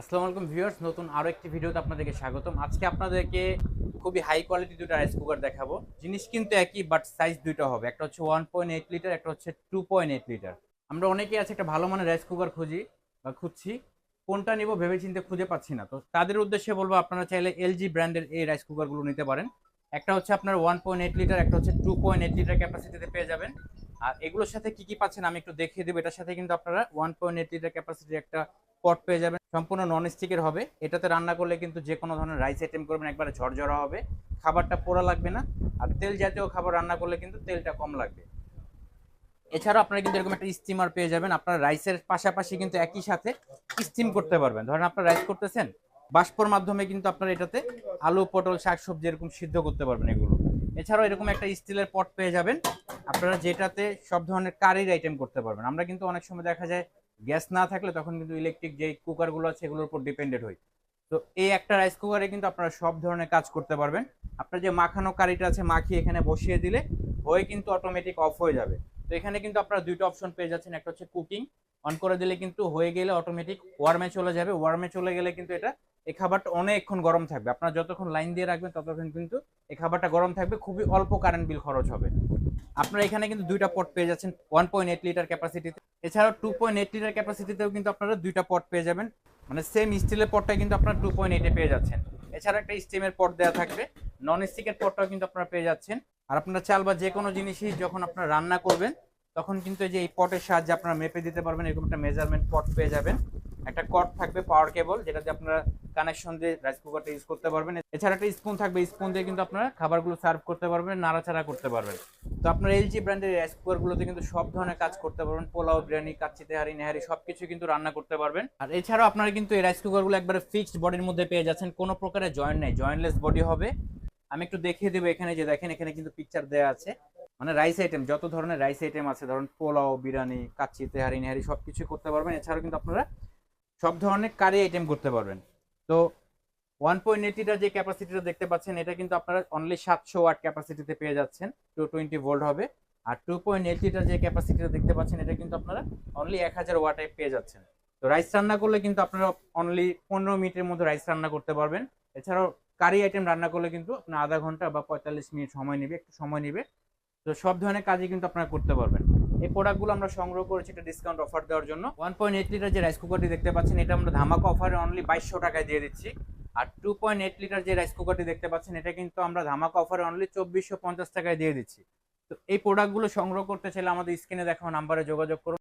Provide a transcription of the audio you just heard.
আসসালামু আলাইকুম ভিউয়ার্স, নতুন আরও একটি ভিডিওতে আপনাদেরকে স্বাগতম। আজকে আপনাদেরকে খুবই হাই কোয়ালিটি দুটো রাইস কুকার দেখাবো। জিনিস কিন্তু একই বাট সাইজ দুটো হবে। একটা হচ্ছে ওয়ান পয়েন্ট এইট লিটার একটা হচ্ছে টু পয়েন্ট এইট লিটার আমরা অনেকেই আছে একটা ভালো মানের রাইস কুকার খুঁজি বা খুঁজছি। কোনটা নিব ভেবে চিন্তে খুঁজে পাচ্ছি না। তো তাদের উদ্দেশ্যে বলব, আপনারা চাইলে এলজি ব্র্যান্ডের এই রাইস কুকারগুলো নিতে পারেন। একটা হচ্ছে আপনার ওয়ান পয়েন্ট এইট লিটার একটা হচ্ছে টু পয়েন্ট এইট লিটার ক্যাপাসিটিতে পেয়ে যাবেন। আর এগুলোর সাথে কি কি পাচ্ছেন আমি একটু দেখিয়ে দেবো। এটার সাথে কিন্তু আপনারা ওয়ান পয়েন্ট এইট লিটার ক্যাপাসিটির একটা পট পেয়ে যাবেন, সম্পূর্ণ নন স্টিকের হবে। এটাতে রান্না করলে কিন্তু যে কোনো ধরনের রাইস আইটেম করবেন, একবারে ঝরঝরা হবে। খাবারটা পোড়া লাগবে না। আর তেল জাতীয় খাবার রান্না করলে কিন্তু তেলটা কম লাগবে। এছাড়াও আপনারা কিন্তু এরকম একটা স্টিমার পেয়ে যাবেন। আপনারা রাইসের পাশাপাশি কিন্তু একই সাথে স্টিম করতে পারবেন। ধরেন আপনারা রাইস করতেছেন, বাষ্পর মাধ্যমে কিন্তু আপনারা এটাতে আলু, পটল, শাকসবজি এরকম সিদ্ধ করতে পারবেন এগুলো। এছাড়াও এরকম একটা স্টিলের পট পেয়ে যাবেন। আপনারা যেটাতে সব ধরনের কারির আইটেম করতে পারবেন। আমরা কিন্তু অনেক সময় দেখা যায় গ্যাস না থাকলে তখন কিন্তু ইলেকট্রিক যে কুকারগুলো আছে এগুলোর উপর ডিপেন্ডেড হই। তো এই একটা রাইস কুকারে কিন্তু আপনারা সব ধরনের কাজ করতে পারবেন। আপনার যে মাখানো কারিটা আছে মাখিয়ে এখানে বসিয়ে দিলে হয়ে কিন্তু অটোমেটিক অফ হয়ে যাবে। তো এখানে কিন্তু আপনারা দুইটা অপশন পেয়ে যাচ্ছেন। একটা হচ্ছে কুকিং অন করে দিলে কিন্তু হয়ে গেলে অটোমেটিক ওয়ার্মে চলে যাবে। ওয়ার্মে চলে গেলে কিন্তু এটা এই খাবারটা অনেকক্ষণ গরম থাকবে। আপনারা যতক্ষণ লাইন দিয়ে রাখবেন ততক্ষণ কিন্তু এই খাবারটা গরম থাকবে। খুবই অল্প কারেন্ট বিল খরচ হবে। আপনারা এখানে কিন্তু দুইটা পট পেয়ে যাচ্ছেন। ওয়ান পয়েন্ট এইট লিটার ক্যাপাসিটিতে এছাড়াও টু পয়েন্ট এইট লিটার ক্যাপাসিটিতেও কিন্তু আপনারা দুইটা পট পেয়ে যাবেন। মানে সেম স্টিলের পটটা কিন্তু আপনারা টু পয়েন্ট এইটে পেয়ে যাচ্ছেন। এছাড়া একটা স্টিমের পট দেওয়া থাকবে। নন স্টিকের পটটাও কিন্তু আপনারা পেয়ে যাচ্ছেন। আর আপনারা চাল বা যে কোনো জিনিসই যখন আপনারা রান্না করবেন, তখন কিন্তু এই যে এই পটের সাহায্যে আপনারা মেপে দিতে পারবেন, এরকম একটা মেজারমেন্ট পট পেয়ে যাবেন। একটা কট থাকবে পাওয়ার কেবল যেটাতে আপনারা কানেকশন দিয়ে রাইস কুকারটা ইউজ করতে পারবেন। এছাড়া একটা স্পুন থাকবে স্পুন দিয়ে কিন্তু আপনারা খাবারগুলো সার্ভ করতে পারবেন, নাড়াচাড়া করতে পারবেন। তো আপনার এলজি ব্র্যান্ডের রাইস কুকারগুলোতে কিন্তু সব ধরনের কাজ করতে পারবেন, পোলাও, বিরিয়ানি কাচ্চি তেহারি নেহারি সব কিছু কিন্তু রান্না করতে পারবেন। আর এছাড়াও আপনারা কিন্তু এই রাইস কুকারগুলো একবারে ফিক্সড বডির মধ্যে পেয়ে যাচ্ছেন, কোনো প্রকারের জয়েন্ট নেই জয়েন্টলেস বডি হবে। আমি একটু দেখিয়ে দেবো এখানে যে দেখেন, এখানে কিন্তু পিকচার দেওয়া আছে। মানে রাইস আইটেম যত ধরনের রাইস আইটেম আছে, ধরুন পোলাও, বিরিয়ানি কাচ্চি তেহারি নেহারি সব কিছু করতে পারবেন। এছাড়াও কিন্তু আপনারা সব ধরনের কারি আইটেম করতে পারবেন। তো ওয়ান পয়েন্ট এইটিটার যে ক্যাপাসিটিটা দেখতে পাচ্ছেন, এটা কিন্তু আপনারা অনলি সাতশো ওয়াট ক্যাপাসিটিতে পেয়ে যাচ্ছেন। টু টোয়েন্টি ভোল্ট হবে। আর টু পয়েন্ট এইট লিটার যে ক্যাপাসিটিটা দেখতে পাচ্ছেন, এটা কিন্তু আপনারা অনলি এক হাজার ওয়াটে পেয়ে যাচ্ছেন। তো রাইস রান্না করলে কিন্তু আপনারা অনলি পনেরো মিনিটের মধ্যে রাইস রান্না করতে পারবেন। এছাড়াও কারি আইটেম রান্না করলে কিন্তু আপনার আধা ঘণ্টা বা পঁয়তাল্লিশ মিনিট সময় নেবে, একটু সময় নেবে। তো সব ধরনের কাজই কিন্তু আপনারা করতে পারবেন। এই প্রোডাক্টগুলো আমরা সংগ্রহ করেছি একটা ডিসকাউন্ট অফার দেওয়ার জন্য। ওয়ান পয়েন্ট এইট লিটার যে রাইস কুকারটি দেখতে পাচ্ছেন, এটা আমরা ধামাকা অফারে অনলি বাইশশো টাকায় দিয়ে দিচ্ছি। আর টু পয়েন্ট এইট লিটার যে রাইস কুকারটি দেখতে পাচ্ছেন, এটা কিন্তু আমরা ধামাকা অফারে অনলি চব্বিশশো পঞ্চাশ টাকায় দিয়ে দিচ্ছি। তো এই প্রোডাক্টগুলো সংগ্রহ করতে চাইলে আমাদের স্ক্রিনে দেখানো নাম্বারে যোগাযোগ করুন।